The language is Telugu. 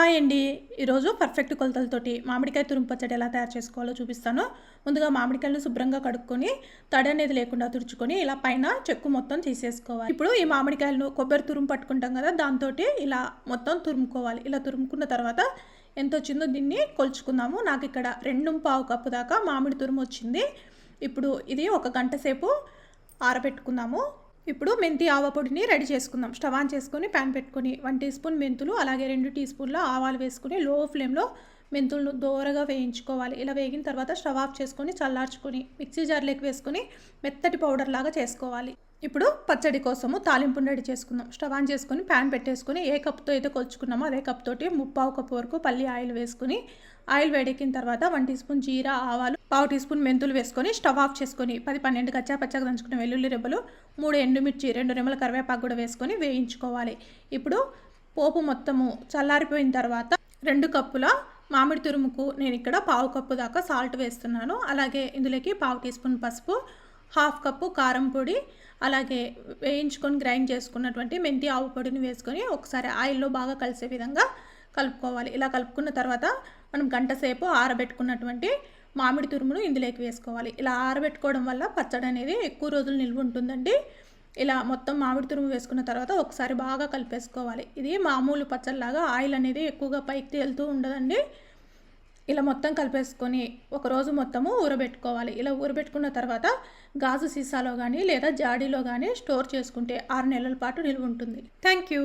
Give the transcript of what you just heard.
హాయ్ అండి. ఈరోజు పర్ఫెక్ట్ కొలతలతోటి మామిడికాయ తురుము పచ్చడి ఎలా తయారు చేసుకోవాలో చూపిస్తాను. ముందుగా మామిడికాయలను శుభ్రంగా కడుక్కొని తడి అనేది లేకుండా తుడుచుకొని ఇలా పైన చెక్కు మొత్తం తీసేసుకోవాలి. ఇప్పుడు ఈ మామిడికాయలను కొబ్బరి తురుము పట్టుకుంటాం కదా దాంతో ఇలా మొత్తం తురుముకోవాలి. ఇలా తురుముకున్న తర్వాత ఎంత వచ్చిందో దీన్ని కొలుచుకుందాము. నాకు ఇక్కడ రెండు పావు కప్పు దాకా మామిడి తురుము వచ్చింది. ఇప్పుడు ఇది ఒక గంట సేపు ఆరబెట్టుకుందాము. ఇప్పుడు మెంతి ఆవ పొడిని రెడీ చేసుకుందాం. స్టవ్ ఆన్ చేసుకొని ప్యాన్ పెట్టుకొని వన్ టీ స్పూన్ మెంతులు అలాగే రెండు టీ స్పూన్ల ఆవాలు వేసుకొని లో ఫ్లేమ్లో మెంతులను దోరగా వేయించుకోవాలి. ఇలా వేగిన తర్వాత స్టవ్ ఆఫ్ చేసుకొని చల్లార్చుకొని మిక్సీ జార్లోకి వేసుకొని మెత్తటి పౌడర్ లాగా చేసుకోవాలి. ఇప్పుడు పచ్చడి కోసము తాలింపును రెడీ చేసుకుందాం. స్టవ్ ఆన్ చేసుకొని ప్యాన్ పెట్టేసుకొని ఏ కప్తో అయితే కొలుచుకున్నామో అదే కప్ తోటి ముప్పావు కప్పు వరకు పల్లి ఆయిల్ వేసుకుని ఆయిల్ వేడెక్కిన తర్వాత వన్ టీ స్పూన్ జీరా ఆవాలు పావు టీ స్పూన్ మెంతులు వేసుకొని స్టవ్ ఆఫ్ చేసుకొని పది పన్నెండు కచ్చా పచ్చగా దంచుకున్న వెల్లుల్లి రెబ్బలు మూడు ఎండుమిర్చి రెండు రెమ్మల కరివేపాకు కూడా వేసుకొని వేయించుకోవాలి. ఇప్పుడు పోపు మొత్తము చల్లారిపోయిన తర్వాత రెండు కప్పుల మామిడి తురుముకు నేను ఇక్కడ పావు కప్పు దాకా సాల్ట్ వేస్తున్నాను. అలాగే ఇందులోకి పావు టీ స్పూన్ పసుపు హాఫ్ కప్పు కారం పొడి అలాగే వేయించుకొని గ్రైండ్ చేసుకున్నటువంటి మెంతి ఆవు పొడిని వేసుకొని ఒకసారి ఆయిల్లో బాగా కలిసే విధంగా కలుపుకోవాలి. ఇలా కలుపుకున్న తర్వాత మనం గంట సేపు ఆరబెట్టుకున్నటువంటి మామిడి తురుమును ఇందులోకి వేసుకోవాలి. ఇలా ఆరబెట్టుకోవడం వల్ల పచ్చడి అనేది ఎక్కువ రోజులు నిల్వ ఉంటుందండి. ఇలా మొత్తం మామిడి తురుము వేసుకున్న తర్వాత ఒకసారి బాగా కలిపేసుకోవాలి. ఇది మామూలు పచ్చడిలాగా ఆయిల్ అనేది ఎక్కువగా పైకి తేలుతూ ఉండదండి. ఇలా మొత్తం కలిపేసుకొని ఒకరోజు మొత్తము ఊరబెట్టుకోవాలి. ఇలా ఊరబెట్టుకున్న తర్వాత గాజు సీసాలో కానీ లేదా జాడీలో కానీ స్టోర్ చేసుకుంటే ఆరు నెలల పాటు నిల్వ ఉంటుంది. Thank you